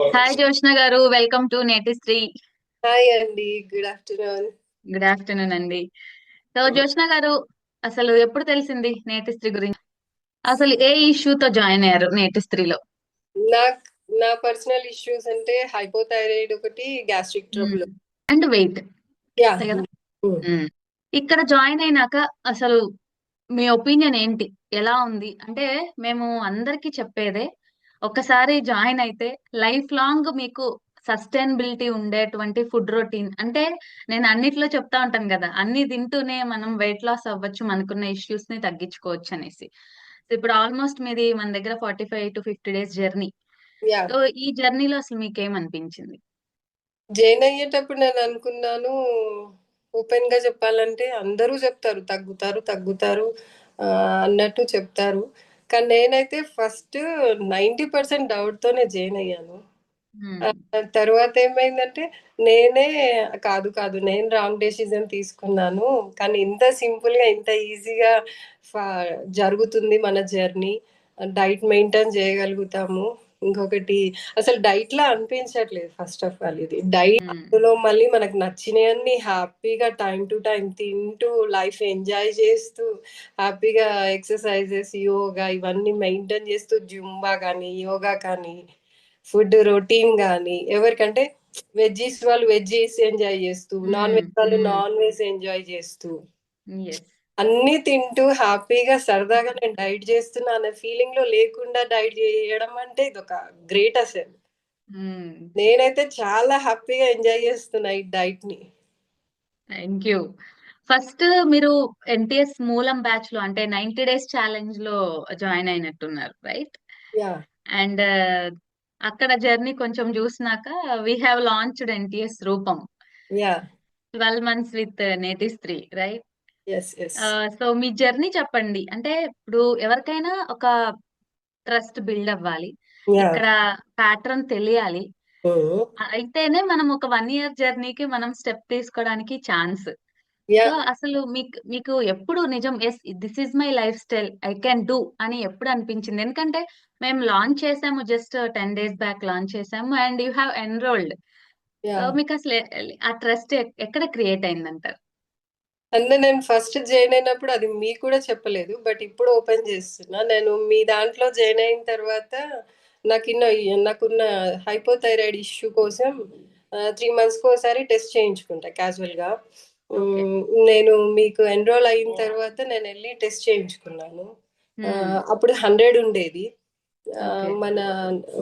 Hi Jyoshna గారు welcome to Netishree hi అండి good afternoon good afternoon అండి సో జోష్న గారు అసలు ఎప్పుడు తెలిసింది నేటిశ్రీ గురించి? అసలు ఏ ఇష్యూతో జాయిన్ అయ్యారు నేటిశ్రీలో నాకు నా పర్సనల్ ఇష్యూస్ అంటే హైపోథైరాయిడ్ ఒకటి గ్యాస్ట్రిక్ ట్రబుల్ అండ్ వెయిట్. ఇక్కడ జాయిన్ అయినాక అసలు మీ ఒపీనియన్ ఏంటి? ఎలా ఉంది? అంటే మేము అందరికీ చెప్పేదే ఒకసారి జాయిన్ అయితే లైఫ్ లాంగ్ మీకు సస్టైనబిలిటీ ఉండేటువంటి ఫుడ్ రొటీన్. అంటే నేను అన్నిట్లో చెప్తా ఉంటాను కదా అన్ని తింటూనే మనం వెయిట్ లాస్ అవ్వచ్చు మనకున్న ఇష్యూస్ని తగ్గించుకోవచ్చు అనేసి. ఇప్పుడు ఆల్మోస్ట్ మీది మన దగ్గర forty five to fifty days journey so ఈ జర్నీలో అసలు మీకు ఏమనిపించింది జాయిన్ అయ్యేటప్పుడు నేను అనుకున్నాను ఓపెన్గా చెప్పాలంటే అందరూ చెప్తారు తగ్గుతారు తగ్గుతారు అన్నట్టు చెప్తారు. కానీ నేనైతే ఫస్ట్ నైంటీ పర్సెంట్ డౌట్ తోనే జాయిన్ అయ్యాను. తర్వాత ఏమైందంటే నేనే కాదు కాదు నేను రాంగ్ డెసిజన్ తీసుకున్నాను. కానీ ఇంత సింపుల్గా ఇంత ఈజీగా జరుగుతుంది మన జర్నీ. డైట్ మెయింటైన్ చేయగలుగుతాము. ఇంకొకటి అసలు డైట్ లా అనిపించట్లేదు ఫస్ట్ ఆఫ్ ఆల్ ఇది డైట్. అందులో మళ్ళీ మనకు నచ్చినవన్నీ హ్యాపీగా టైం టు టైం తింటూ లైఫ్ ఎంజాయ్ చేస్తూ హ్యాపీగా ఎక్సర్సైజెస్ యోగా ఇవన్నీ మెయింటైన్ చేస్తూ జుంబా కానీ యోగా కానీ ఫుడ్ రొటీన్ కానీ ఎవరికంటే వెజ్జీస్ వాళ్ళు వెజ్జీస్ ఎంజాయ్ చేస్తూ నాన్ వెజ్ వాళ్ళు. నాన్ వెజ్ ఎంజాయ్ చేస్తూ. అన్ని తింటూ హ్యాపీగా సరదాగా నేను డైట్ చేస్తున్నా అనే ఫీలింగ్లో లేకుండా డైట్ చేయడం అంటే ఇది ఒక గ్రేట్ అసలు. నేనైతే చాలా హ్యాపీగా ఎంజాయ్ చేస్తున్నా ఈ డైట్ని. Thank you. ఫస్ట్ మీరు ఎన్టీఎస్ మూలం బ్యాచ్లో అంటే నైన్టీ డేస్ ఛాలెంజ్లో జాయిన్ అయినట్టున్నారు రైట్ అండ్ అక్కడ జర్నీ కొంచెం చూసినాక వీ హ్యావ్ లాంచ్డ్ ఎన్టీఎస్ రూపం. Twelve months with native three right yes yes so me journey చెప్పండి. అంటే ఇప్పుడు ఎవరికైనా ఒక ట్రస్ట్ బిల్డ్ అవ్వాలి. ఇక్కడ ప్యాటర్న్ తెలియాలి. అయితేనే మనం ఒక వన్ ఇయర్ జర్నీకి మనం స్టెప్ తీసుకోవడానికి ఛాన్స్. సో అసలు మీకు మీకు ఎప్పుడు నిజం yes this is my life style I can do అని ఎప్పుడు అనిపించింది? ఎందుకంటే మేము లాంచ్ చేసాము just ten days back launch చేసాము and you have enrolled so మీకు అసలు ఆ ట్రస్ట్ ఎక్కడ క్రియేట్ అయిందంటారు? అంటే నేను ఫస్ట్ జాయిన్ అయినప్పుడు అది మీకు కూడా చెప్పలేదు బట్ ఇప్పుడు ఓపెన్ చేస్తున్నా. నేను మీ దాంట్లో జాయిన్ అయిన తర్వాత నాకు ఇన్న నాకున్న హైపోథైరాయిడ్ ఇష్యూ కోసం త్రీ మంత్స్కి ఒకసారి టెస్ట్ చేయించుకుంటా క్యాజువల్గా. నేను మీకు ఎన్రోల్ అయిన తర్వాత నేను వెళ్ళి టెస్ట్ చేయించుకున్నాను. అప్పుడు హండ్రెడ్ ఉండేది. మన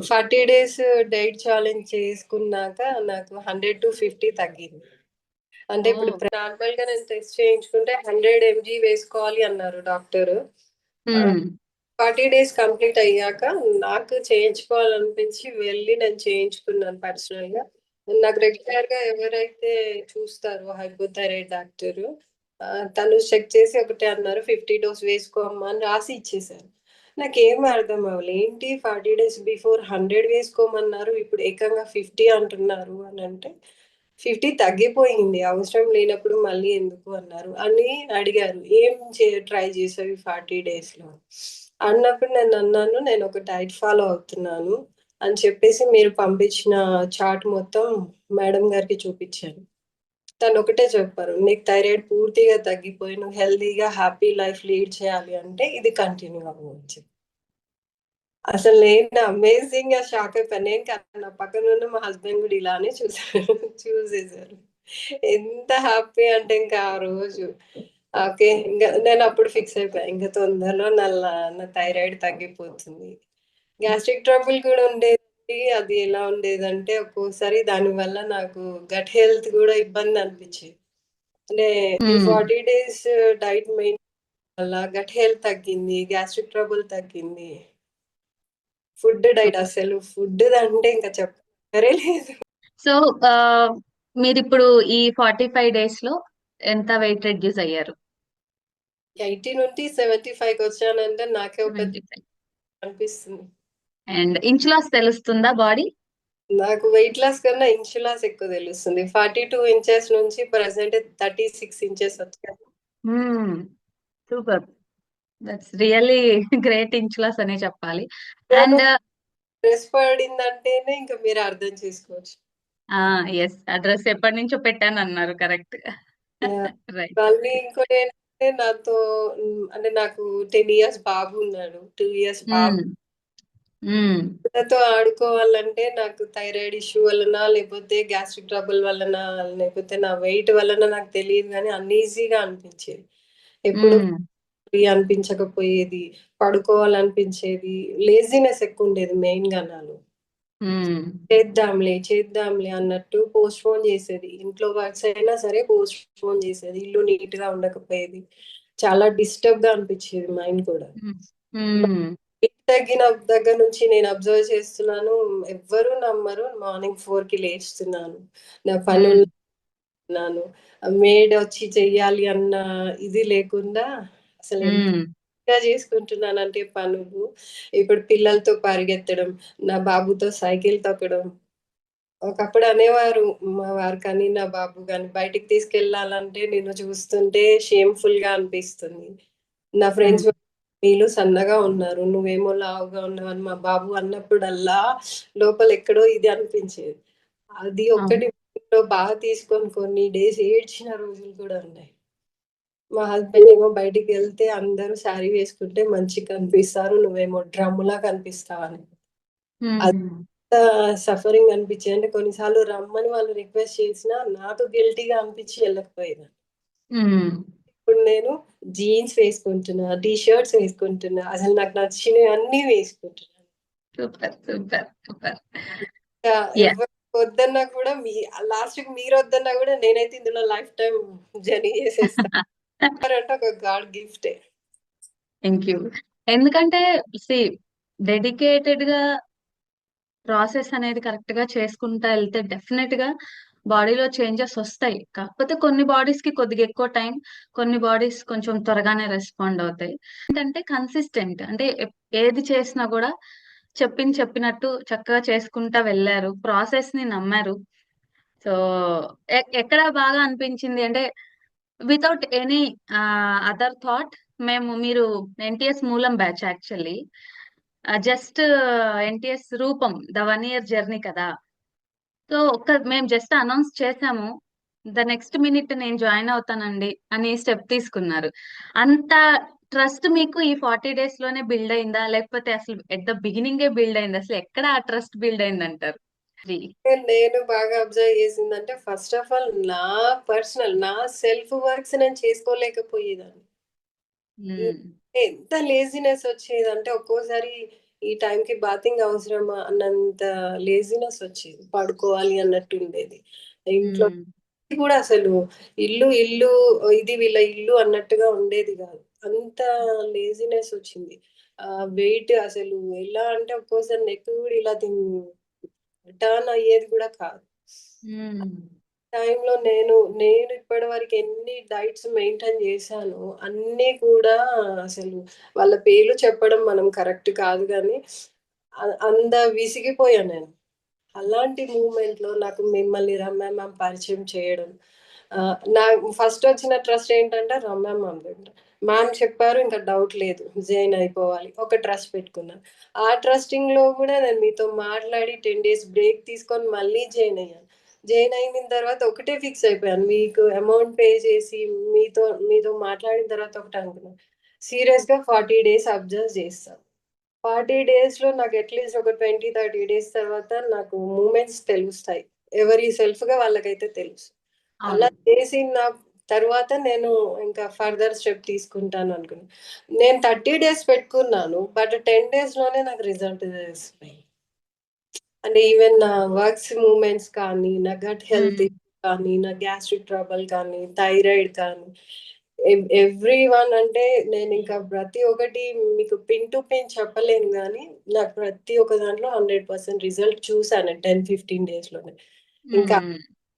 ఫార్టీ డేస్ డైట్ ఛాలెంజ్ చేసుకున్నాక నాకు హండ్రెడ్ టు ఫిఫ్టీ తగ్గింది. అంటే ఇప్పుడు నార్మల్గా నేను టెస్ట్ చేయించుకుంటే హండ్రెడ్ ఎంజీ వేసుకోవాలి అన్నారు డాక్టర్. ఫార్టీ డేస్ కంప్లీట్ అయ్యాక నాకు చేయించుకోవాలనిపించి వెళ్ళి నేను చేయించుకున్నాను పర్సనల్గా నాకు రెగ్యులర్గా ఎవరైతే చూస్తారో హైపోథైరాయిడ్ డాక్టర్ తను చెక్ చేసి ఒకటే అన్నారు ఫిఫ్టీ డోస్ వేసుకోమ్మా అని రాసి ఇచ్చేసారు నాకేం అర్థం అవ్వలేదు ఏంటి ఫార్టీ డేస్ బిఫోర్ హండ్రెడ్ వేసుకోమన్నారు ఇప్పుడు ఏకంగా ఫిఫ్టీ అంటున్నారు అని అంటే ఫిఫ్టీ తగ్గిపోయింది. అవసరం లేనప్పుడు మళ్ళీ ఎందుకు అన్నారు. అని అడిగారు. ఏం ట్రై చేసావు ఫార్టీ డేస్లో అన్నప్పుడు నేను అన్నాను నేను ఒక డైట్ ఫాలో అవుతున్నాను అని చెప్పేసి మీరు పంపించిన చార్ట్ మొత్తం మేడం గారికి చూపించాను తను ఒకటే చెప్పారు నీకు థైరాయిడ్ పూర్తిగా తగ్గిపోయి నువ్వు హెల్తీగా హ్యాపీ లైఫ్ లీడ్ చేయాలి అంటే ఇది కంటిన్యూ అవ్వచ్చు అసలు నేను అమేజింగ్గా షాక్ అయిపోయాను. నేను నా పక్కన ఉన్న మా హస్బెండ్ కూడా ఇలానే చూసారు. చూసేసారు. ఎంత హ్యాపీ అంటే ఇంకా ఆ రోజు. ఓకే ఇంకా నేను అప్పుడు ఫిక్స్ అయిపోయాను ఇంకా తొందరలో నల్ల నా థైరాయిడ్ తగ్గిపోతుంది. గ్యాస్ట్రిక్ ట్రబుల్ కూడా ఉండేది. అది ఎలా ఉండేదంటే ఒక్కోసారి దాని వల్ల నాకు గట్ హెల్త్ కూడా ఇబ్బంది అనిపించేది. అంటే ఫార్టీ డేస్ డైట్ మెయిన్ వల్ల గట్ హెల్త్ తగ్గింది గ్యాస్ట్రిక్ ట్రబుల్ తగ్గింది. ఫుడ్ డైట్ అసలు ఫుడ్ అంటే ఇంకా చెప్పరే లేదు. సో మీరు ఇప్పుడు ఈ ఫార్టీ ఫైవ్ డేస్లో ఎంత వెయిట్ రెడ్యూస్ అయ్యారు? ఎయిటీ నుండి సెవెంటీ ఫైవ్కి వచ్చానంటే నాకే ఒక అనిపిస్తుంది. అండ్ ఇంచ్ లాస్ తెలుస్తుందా బాడీ? నాకు వెయిట్ లాస్ కన్నా ఇంచ్ లాస్ ఎక్కువ తెలుస్తుంది. ఫార్టీ టూ ఇంచెస్ నుంచి ప్రజెంట్ థర్టీ సిక్స్ ఇంచెస్ వచ్చాను super. That's really great inch loss అనే చెప్పాలి అండ్ డ్రెస్ పడిందంటేనే ఇంకా మీరు అర్థం చేసుకోవచ్చు. ఆ! యెస్. ఆ డ్రెస్ ఎప్పటినుంచో పెట్టానన్నారు. కరెక్ట్. రైట్. మళ్ళీ ఇంకోటేంటంటే నాతో అంటే నాకు 10 ఇయర్స్ బాబు ఉన్నాడు. 2 ఇయర్స్. హ్మ్. పిల్లలతో ఆడుకోవాలంటే నాకు థైరాయిడ్ ఇష్యూ వలన, లేపోతే గ్యాస్ట్రిక్ ట్రబుల్ వలన, లేపోతే నా వెయిట్ వలన నాకు తెలీదు గానీ అన్‌ఈజీగా అనిపించేది. ఎప్పుడు. ఫ్రీ అనిపించకపోయేది. పడుకోవాలనిపించేది. లేజీనెస్ ఎక్కువుండేది మెయిన్‌గా నాలో. హ్మ్. చేద్దాంలే, చేద్దాంలే అన్నట్టు పోస్ట్‌పోన్ చేసేది. ఇంట్లో వర్క్స్ అయినా సరే పోస్ట్‌పోన్ చేసేది. ఇల్లు నీట్‌గా ఉండకపోయేది. చాలా డిస్టర్బ్‌గా అనిపించేది మైండ్ కూడా. తగ్గిన దగ్గర నుంచి నేను అబ్జర్వ్ చేస్తున్నాను. ఎవ్వరు నమ్మరు. మార్నింగ్ 4కి లేస్తున్నాను. నా. పనులున్నాను. మెయిడ్ వచ్చి చెయ్యాలి అన్న ఇది లేకుండా అసలు. చక్కగా చేసుకుంటున్నానంటే పనులు. ఇప్పుడు పిల్లలతో పరిగెత్తడం, నా బాబుతో సైకిల్ తొక్కడం. ఒకప్పుడు అనేవారు మా వారు కానీ, నా బాబు గాని బయటికి తీసుకెళ్ళాలంటే నిన్ను చూస్తుంటే షేమ్‌ఫుల్‌గా అనిపిస్తుంది. నా. ఫ్రెండ్స్ వీళ్ళు సన్నగా ఉన్నారు. నువ్వేమో లావుగా ఉన్నావని మా బాబు అన్నప్పుడల్లా లోపల ఎక్కడో ఇది అనిపించేది. అది. ఒక్కటి బాగా తీసుకొని కొన్ని డేస్ ఏడ్చిన రోజులు కూడా ఉన్నాయి. మా హస్బెండ్ ఏమో బయటికెళ్తే అందరూ శారీ వేసుకుంటే మంచిగా కనిపిస్తారు. నువ్వేమో డ్రమ్‌లా కనిపిస్తావని. అంత సఫరింగ్ అనిపించేది. అంటే కొన్నిసార్లు రమ్మని వాళ్ళు రిక్వెస్ట్ చేసినా నాకు గిల్టీ‌గా అనిపించి ఎళ్ళకపోయేదాన్ని. హ్మ్. ఇప్పుడు నేను జీన్స్ వేసుకుంటున్నా, టీ షర్ట్స్ వేసుకుంటున్నా. అసలు నాకు నచ్చినవన్నీ వేసుకుంటున్నాను. సూపర్. సూపర్. సూపర్. వద్దన్నా కూడా మీ లాస్ట్‌కి మీరొద్దన్నా కూడా నేనైతే ఇందులో లైఫ్ టైమ్ జర్నీ చేసేస్తా. ఎందుకంటే ఒక గాడ్గా థాంక్ యూ. ఎందుకంటే సీ డెడికేటెడ్‌గా ప్రాసెస్ అనేది కరెక్ట్‌గా చేసుకుంటా వెళ్తే డెఫినెట్గా బాడీలో చేంజెస్ వస్తాయి కాకపోతే కొన్ని బాడీస్కి కొద్దిగా ఎక్కువ టైం, కొన్ని బాడీస్ కొంచెం త్వరగానే రెస్పాండ్ అవుతాయి. ఏంటంటే కన్సిస్టెంట్ అంటే ఏది చేసినా కూడా చెప్పింది చెప్పినట్టు చక్కగా చేసుకుంటా వెళ్ళారు. ప్రాసెస్‌ని నమ్మారు. సో, ఎక్కడ బాగా అనిపించింది అంటే వితౌట్ ఎనీ అదర్ థాట్ మేము మీరు NTS Moolam batch actually. Just NTS రూపం ద వన్ ఇయర్ జర్నీ కదా! సో, ఒక్క మేము జస్ట్ అనౌన్స్ చేసాము. ద నెక్స్ట్ మినిట్ నేను జాయిన్ అవుతానండి అని స్టెప్ తీసుకున్నారు. అంత ట్రస్ట్ మీకు ఈ ఫార్టీ డేస్లోనే బిల్డ్ అయిందా? లేకపోతే అసలు ఎట్ ద బిగినింగే బిల్డ్ అయింది అసలు ఎక్కడ ఆ ట్రస్ట్ బిల్డ్ అయిందంటారు? అంటారు నేను బాగా అబ్జర్వ్ చేసిందంటే ఫస్ట్ ఆఫ్ ఆల్ నా పర్సనల్ నా సెల్ఫ్ వర్క్స్ నేను చేసుకోలేకపోయేదాన్ని. ఎంత లేజినెస్ వచ్చేదంటే ఒక్కోసారి ఈ టైంకి బాతింగ్ అవసరమా అన్నంత లేజినెస్ వచ్చేది. పడుకోవాలి అన్నట్టు ఉండేది. ఇంట్లో. కూడా అసలు ఇల్లు ఇల్లు ఇది వీళ్ళ ఇల్లు అన్నట్టుగా ఉండేది గాదు. అంత లేజినెస్ వచ్చింది. వెయిట్ అసలు ఎలా అంటే ఒక్కోసారి నెక్ కూడా ఇలా తిన్ టర్న్ అయ్యేది కూడా కాదు. టైంలో నేను నేను ఇప్పటివరకు ఎన్ని డైట్స్ మెయింటైన్ చేశానో అన్నీ కూడా అసలు వాళ్ళ పేర్లు చెప్పడం మనం కరెక్ట్ కాదు గానీ అ అంత విసిగిపోయా నేను. అలాంటి మూవ్‌మెంట్‌లో నాకు మిమ్మల్ని రమ్య మ్యామ్ పరిచయం చేయడం. నా ఫస్ట్ వచ్చిన ట్రస్ట్ ఏంటంటే రమ్య మ్యామ్ దగ్గర. మ్యామ్ చెప్పారు ఇంక డౌట్ లేదు. జాయిన్ అయిపోవాలి. ఒక ట్రస్ట్ పెట్టుకున్నా. ఆ ట్రస్టింగ్‌లో గూడా నేను మీతో మాట్లాడి 10 డేస్ బ్రేక్ తీసుకొని మళ్ళీ జాయిన్ అయ్యాను. జాయిన్ అయిన తర్వాత ఒకటే ఫిక్స్ అయిపోయాను. మీకు అమౌంట్ పే చేసి మీతో మీతో మాట్లాడిన తర్వాత ఒకటే అనుకున్నా. సీరియస్‌గా 40 డేస్ అబ్జర్వ్ చేస్తా. 40 డేస్‌లో నాకు అట్‌లీస్ట్ ఒక 20, 30 డేస్ తర్వాత నాకు మూవ్‌మెంట్స్ తెలుస్తాయి. ఎవరి సెల్ఫ్‌గా వాళ్ళకైతే తెలుసు. అలా అవును. చేసిన తర్వాత నేను ఇంకా ఫర్దర్ స్టెప్ తీసుకుంటాననుకున్నా. నేను 30 డేస్ పెట్టుకున్నాను. బట్ 10 డేస్‌లోనే నాకు రిజల్ట్ తెలిసిపోయింది. అంటే ఈవెన్ నా వర్క్స్ మూవ్‌మెంట్స్ కానీ, నా గట్ హెల్త్ హ్మ్. కానీ, నా గ్యాస్ట్రిక్ ట్రబుల్ కానీ, థైరాయిడ్ కానీ ఎవ్ ఎవ్రీవన్ అంటే నేనింకా ప్రతి ఒక్కటి మీకు పిన్ టు పిన్ చెప్పలేను గానీ, నాకు ప్రతి ఒక్క దాంట్లో 100% రిజల్ట్ చూసాను 10, 15 డేస్‌లోనే. ఇంకా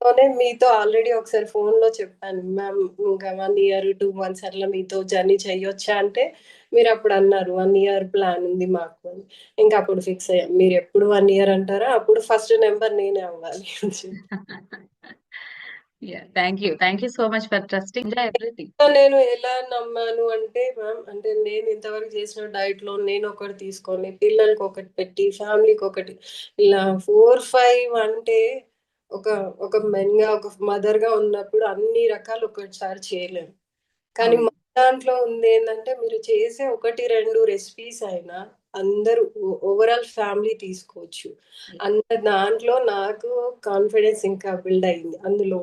తోనే మీతో ఆల్రెడీ ఒకసారి ఫోన్‌లో చెప్పాను. మ్యామ్ ఇంకా 1 ఇయర్, 2 మంత్స్ అట్లా మీతో జర్నీ చేయొచ్చా అంటే, మీరప్పుడు అన్నారు 1 ఇయర్ ప్లాన్ ఉంది మాకు అని. ఇంక అప్పుడు ఫిక్స్ అయ్యాం. మీరెప్పుడు 1 ఇయర్ అంటారో అప్పుడు ఫస్ట్ నంబర్ నేనే అవ్వాలి. Thank you thank you so much for trusting everything నేను ఎలా నమ్మాను అంటే మ్యామ్ అంటే నేను ఇంతవరకు చేసిన డైట్లో నేను ఒకటి తీసుకొని పిల్లలకి ఒకటి పెట్టి ఫ్యామిలీకి ఒకటి ఇలా ఫోర్ ఫైవ్ అంటే ఒక ఒక మెన్గా ఒక మదర్గా ఉన్నప్పుడు అన్ని రకాలు ఒకటిసారి చేయలేము. కానీ. మన దాంట్లో ఉంది ఏంటంటే మీరు చేసే ఒకటి రెండు రెసిపీస్ అయినా అందరూ ఓవరాల్ ఫ్యామిలీ తీసుకోవచ్చు. అన్న దాంట్లో నాకు కాన్ఫిడెన్స్ ఇంకా బిల్డ్ అయింది. అందులో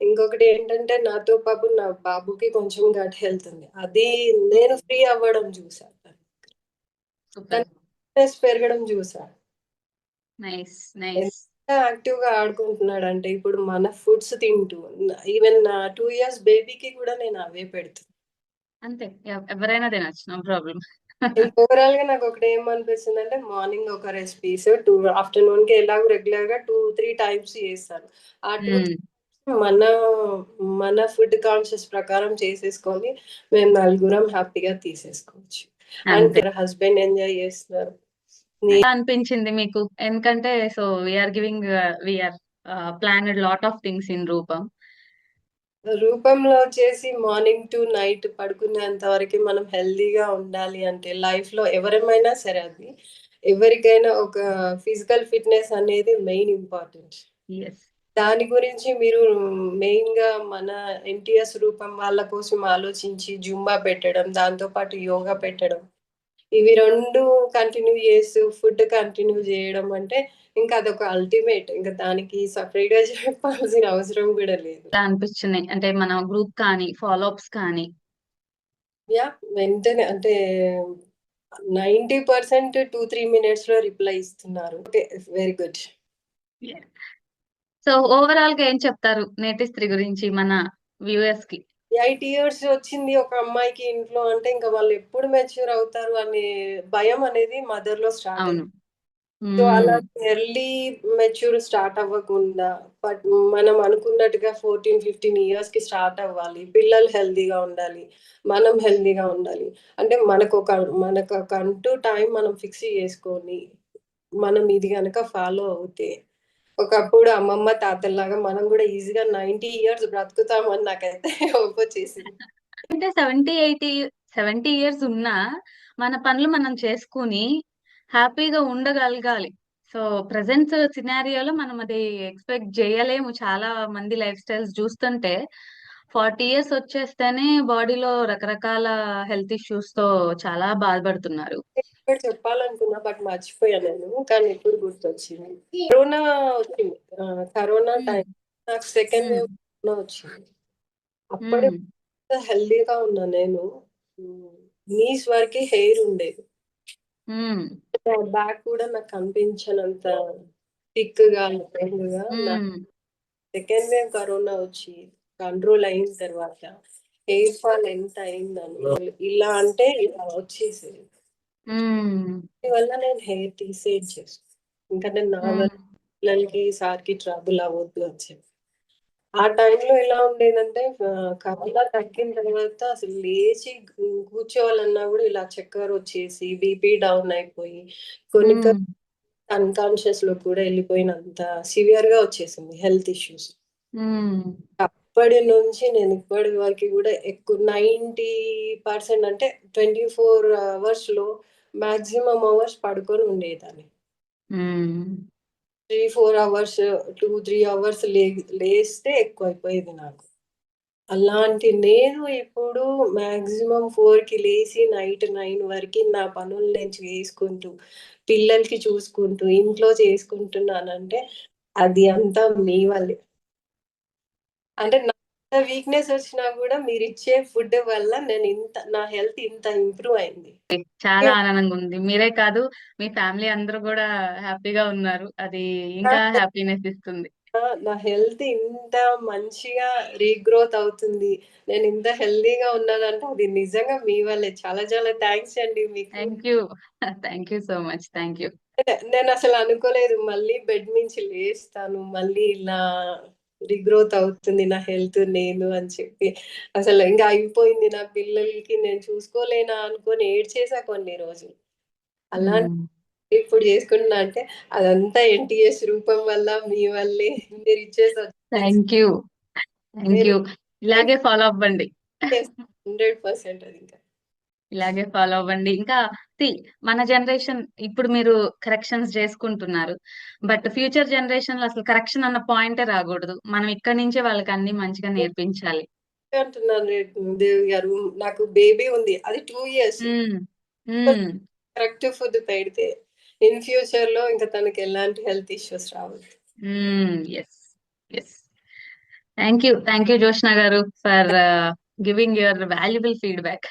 ఇంకొకటి ఏంటంటే నాతో పాటు నా బాబుకి కొంచెం గట్ హెల్త్ ఉంది. అది నేను ఫ్రీ అవ్వడం చూసా. సూపర్. ఫిట్నెస్ పెరగడం చూసా. Nice nice. యాక్టివ్గా ఆడుకుంటున్నాడు అంటే ఇప్పుడు మన ఫుడ్స్ తింటూ ఈవెన్ నా టూ ఇయర్స్ బేబీకి కూడా నేను అవే పెడుతున్నాను అంతే. ఎవ- ఎవరైనా తినచ్చు. నో ప్రాబ్లం ఓవరాల్గా నాకు ఒకటి ఏమనిపిస్తుంది అంటే మార్నింగ్ ఒక రెసిపీస్ టూ ఆఫ్టర్నూన్కి ఎలాగో రెగ్యులర్గా టూ త్రీ టైమ్స్ చేస్తాను. ఆ టూ మన మన ఫుడ్ కాన్షియస్ ప్రకారం చేసేసుకొని మేము నలుగురం హ్యాపీగా తీసేసుకోవచ్చు. అండ్ హస్బెండ్ ఎంజాయ్ చేస్తున్నారు. అనిపించింది మీకు? ఎందుకంటే so we're giving we're planned lot of things in రూపం రూపంలో వచ్చేసి మార్నింగ్ టు నైట్ పడుకునేంత వరకు మనం హెల్దీగా ఉండాలి అంటే లైఫ్లో ఎవరమైనా సరే అది ఎవరికైనా ఒక ఫిజికల్ ఫిట్నెస్ అనేది మెయిన్ ఇంపార్టెంట్ దాని గురించి మీరు మెయిన్గా మన ఎన్టీఎస్ రూపం వాళ్ళ కోసం ఆలోచించి జుంబా పెట్టడం దాంతో పాటు యోగా పెట్టడం ఇవి రెండు కంటిన్యూ చేస్తూ ఫుడ్ కంటిన్యూ చేయడం అంటే ఇంకా అదొక అల్టిమేట్ ఇంకా దానికి సపరేట్గా చెప్పాల్సిన అవసరం కూడా లేదు. అనిపించినాయి అంటే మన గ్రూప్ కానీ ఫాలో అప్స్ కానీ. యా వెంటనే అంటే నైంటీ పర్సెంట్ టూ త్రీ మినిట్స్లో రిప్లై ఇస్తున్నారు. వెరీ గుడ్ సో ఓవరాల్గా ఏం చెప్తారు నేటి స్త్రీ గురించి మన వ్యూయర్స్కి? ఎయిట్ ఇయర్స్ వచ్చింది ఒక అమ్మాయికి ఇంట్లో అంటే ఇంకా వాళ్ళు ఎప్పుడు మెచ్యూర్ అవుతారు అనే భయం అనేది మదర్లో స్టార్ట్ అవును సో అలా ఎర్లీ మెచ్యూర్ స్టార్ట్ అవ్వకుండా బట్ మనం అనుకున్నట్టుగా ఫోర్టీన్ ఫిఫ్టీన్ ఇయర్స్కి స్టార్ట్ అవ్వాలి. పిల్లలు హెల్దీగా ఉండాలి. మనం హెల్దీగా ఉండాలి. అంటే మనకు ఒక మనకు ఒక అంటూ టైం మనం ఫిక్స్ చేసుకొని మనం ఇది కనుక ఫాలో అవుతే ఒకప్పుడు అమ్మమ్మ తాతల్లాగా మనం కూడా ఈజీగా నైన్టీ ఇయర్స్ బ్రతుకుతామని నాకైతే హోప్ వచ్చేసింది. అంటే సెవెంటీ ఎయిటీ సెవెంటీ ఇయర్స్ ఉన్నా మన పనులు మనం చేసుకుని హ్యాపీగా ఉండగలగాలి. సో ప్రజెంట్ సినారియోలో మనం అది ఎక్స్పెక్ట్ చేయలేము. చాలా మంది లైఫ్ స్టైల్స్ చూస్తుంటే ఫార్టీ ఇయర్స్ వచ్చేస్తేనే బాడీలో రకరకాల హెల్త్ ఇష్యూస్తో చాలా బాధపడుతున్నారు ఇప్పుడు చెప్పాలనుకున్నా బట్ మర్చిపోయాను నేను కానీ ఇప్పుడు గుర్తొచ్చింది కరోనా వచ్చింది కరోనా. టైం నాకు సెకండ్. వేవ్ కరోనా వచ్చింది అప్పుడే. హెల్దీగా ఉన్నా నేను నీస్ వరకు హెయిర్ ఉండేది. బ్యాక్ కూడా నాకు కనిపించనంత థిక్గా. సెకండ్ వేవ్ కరోనా వచ్చి కంట్రోల్ అయిన తర్వాత హెయిర్ ఫాల్ ఎంత అయిందని ఇలా అంటే ఇలా వచ్చేసేది. వల్ల నేను హెయిర్ తీసేయచ్చు ఇంకా నేను నా. పిల్లలకి సార్కి ట్రబుల్ అవ్వద్దు అని చెప్పి ఆ టైంలో ఎలా ఉండేదంటే కరోనా తగ్గిన తర్వాత అసలు లేచి కూ- కూర్చోవాలన్నా కూడా ఇలా చక్కెర వచ్చేసి బీపీ డౌన్ అయిపోయి కొన్ని. అన్కాన్షియస్లో కూడా వెళ్ళిపోయినంత సివియర్గా వచ్చేసింది హెల్త్ ఇష్యూస్. అప్పటి నుంచి నేను ఇప్పటి వరకు కూడా ఎక్కువ నైంటీ పర్సెంట్ అంటే ట్వంటీ ఫోర్ అవర్స్లో మాక్సిమం అవర్స్ పడుకొని ఉండేదాన్ని. Three four hours two three hours లే లేస్తే ఎక్కువ అయిపోయేది నాకు. అలాంటి నేను ఇప్పుడు మాక్సిమం ఫోర్కి లేచి నైట్ నైన్ వరకు నా పనులు నేను చేసుకుంటూ పిల్లలకి చూసుకుంటూ ఇంట్లో చేసుకుంటున్నానంటే అది అంతా మీ వల్లే. అంటే నా వీక్నెస్ వచ్చినా కూడా మీరు ఇచ్చే ఫుడ్ వల్ల నేను ఇంత నా హెల్త్ ఇంత ఇంప్రూవ్ అయింది. చాలా ఆనందంగా ఉంది. మీరే కాదు మీ ఫ్యామిలీ అందరూ కూడా హ్యాపీగా ఉన్నారు. అది ఇంకా హ్యాపీనెస్ ఇస్తుంది. నా- హెల్త్ ఇంత మంచిగా రీగ్రోత్ అవుతుంది. నేను ఇంత హెల్దీగా ఉన్నానంటే అది నిజంగా మీ వల్లే. చాలా చాలా థ్యాంక్స్ అండి మీకు. Thank you thank you so much thank you నేను అసలు అనుకోలేదు మళ్ళీ బెడ్ నుంచి లేస్తాను మళ్ళీ ఇలా రిగ్రోత్ అవుతుంది నా హెల్త్ నేను అని చెప్పి. అసలు ఇంకా అయిపోయింది నా పిల్లలకి నేను చూసుకోలేనా అనుకొని ఏడ్చేసా కొన్ని రోజులు. అలా ఇప్పుడు చేసుకుంటున్నా అంటే అదంతా ఎన్టీఎస్ రూపం వల్ల మీ వల్లే మీరు ఇచ్చేసి థ్యాంక్ యూ థ్యాంక్ యూ ఇలాగే ఫాలో అవ్వండి. హండ్రెడ్ పర్సెంట్ అది ఇంకా. ఇలాగే ఫాలో అవ్వండి. ఇంకా మన జనరేషన్ ఇప్పుడు మీరు కరెక్షన్స్ చేసుకుంటున్నారు. బట్ ఫ్యూచర్ జనరేషన్లో అసలు కరెక్షన్ అన్న పాయింటే రాకూడదు. మనం ఇక్కడి నుంచే వాళ్ళకి అన్ని మంచిగా నేర్పించాలి. అంటున్నాను రేపు దేవి గారు. నాకు బేబీ ఉంది. అది టూ ఇయర్స్. కరెక్ట్ ఫుడ్ పెడితే ఇన్ ఫ్యూచర్లో ఇంకా తనకి ఎలాంటి హెల్త్ ఇష్యూస్ రావద్దు. Thank you thank you Joshna గారు for giving your valuable feedback